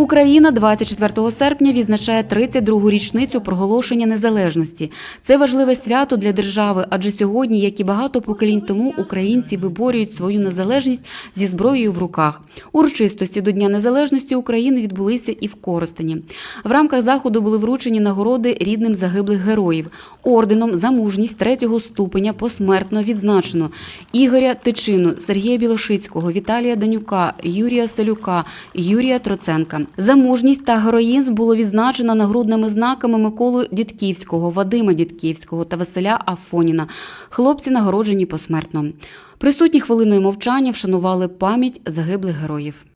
Україна 24 серпня відзначає 32-гу річницю проголошення незалежності. Це важливе свято для держави, адже сьогодні, як і багато поколінь тому, українці виборюють свою незалежність зі зброєю в руках. Урочистості до Дня Незалежності України відбулися і в Коростені. В рамках заходу були вручені нагороди рідним загиблих героїв. Орденом за мужність третього ступеня посмертно відзначено Ігоря Тичину, Сергія Білошицького, Віталія Данюка, Юрія Селюка, Юрія Троценка. За мужність та героїзм було відзначено нагрудними знаками Миколу Дідківського, Вадима Дідківського та Василя Афоніна. Хлопці нагороджені посмертно. Присутні хвилиною мовчання вшанували пам'ять загиблих героїв.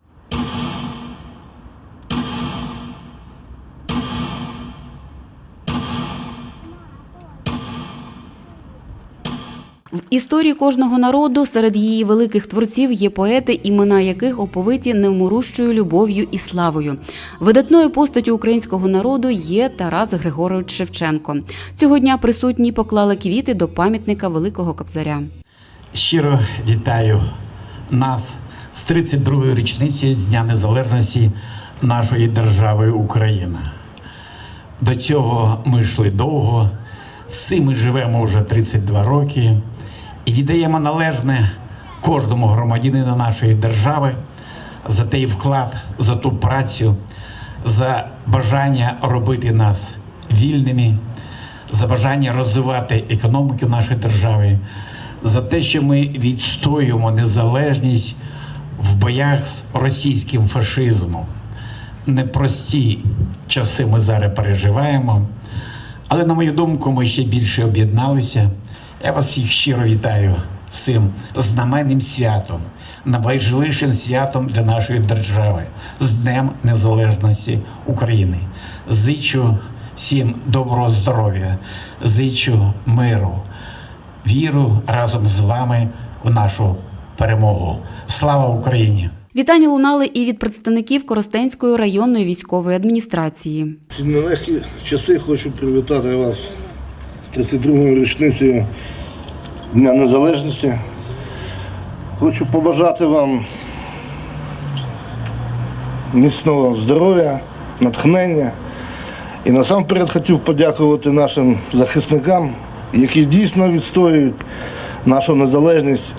В історії кожного народу серед її великих творців є поети, імена яких оповиті невморущою любов'ю і славою. Видатною постаттю українського народу є Тарас Григорович Шевченко. Цього дня присутні поклали квіти до пам'ятника Великого Кобзаря. Щиро вітаю нас з 32-ї річниці з Дня Незалежності нашої держави Україна. До цього ми йшли довго, з цим ми живемо вже 32 роки і віддаємо належне кожному громадянину нашої держави за той вклад, за ту працю, за бажання робити нас вільними, за бажання розвивати економіку нашої держави, за те, що ми відстоюємо незалежність в боях з російським фашизмом. Непрості часи ми зараз переживаємо, але, на мою думку, ми ще більше об'єдналися. Я вас всіх щиро вітаю з цим знаменним святом, найважливішим святом для нашої держави з Днем Незалежності України. Зичу всім доброго здоров'я, зичу миру, віру разом з вами в нашу перемогу. Слава Україні! Вітання лунали і від представників Коростенської районної військової адміністрації. Ці нелегкі часи хочу привітати вас 32-ю річницею Дня Незалежності. Хочу побажати вам міцного здоров'я, натхнення. І насамперед хотів подякувати нашим захисникам, які дійсно відстоюють нашу незалежність,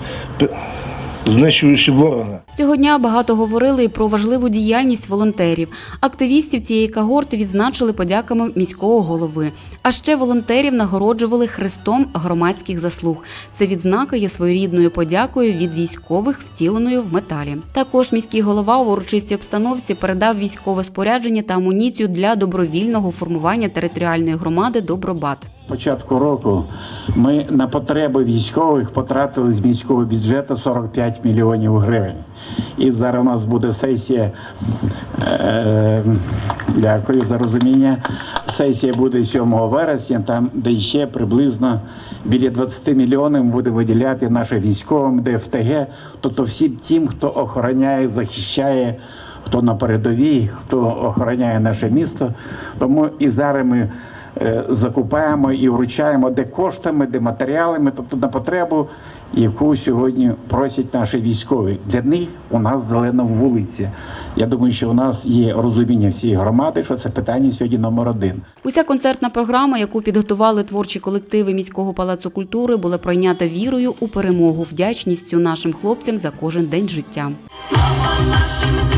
знищуючи ворога. Цього дня багато говорили і про важливу діяльність волонтерів. Активістів цієї когорти відзначили подяками міського голови. А ще волонтерів нагороджували хрестом громадських заслуг. Це відзнака є своєрідною подякою від військових, втіленою в металі. Також міський голова у урочистій обстановці передав військове спорядження та амуніцію для добровільного формування територіальної громади Добробат. Початку року ми на потреби військових потратили з міського бюджету 45 мільйонів гривень. І зараз у нас буде сесія. Е, дякую за розуміння. Сесія буде 7 вересня, там де ще приблизно біля 20 мільйонів ми будемо виділяти нашим військовим ДФТГ, тобто всім тим, хто охороняє, захищає, хто на передовій, хто охороняє наше місто. Тому і зараз ми закупаємо і вручаємо де коштами, де матеріалами, тобто на потребу, яку сьогодні просять наші військові. Для них у нас зелена вулиця. Я думаю, що у нас є розуміння всієї громади, що це питання сьогодні номер один. Уся концертна програма, яку підготували творчі колективи міського палацу культури, була пройнята вірою у перемогу, вдячністю нашим хлопцям за кожен день життя. Слава нашим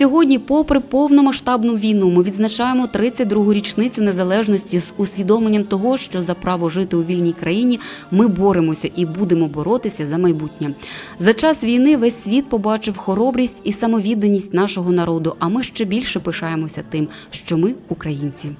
Сьогодні, попри повномасштабну війну, ми відзначаємо 32-гу річницю незалежності з усвідомленням того, що за право жити у вільній країні ми боремося і будемо боротися за майбутнє. За час війни весь світ побачив хоробрість і самовідданість нашого народу. А ми ще більше пишаємося тим, що ми українці.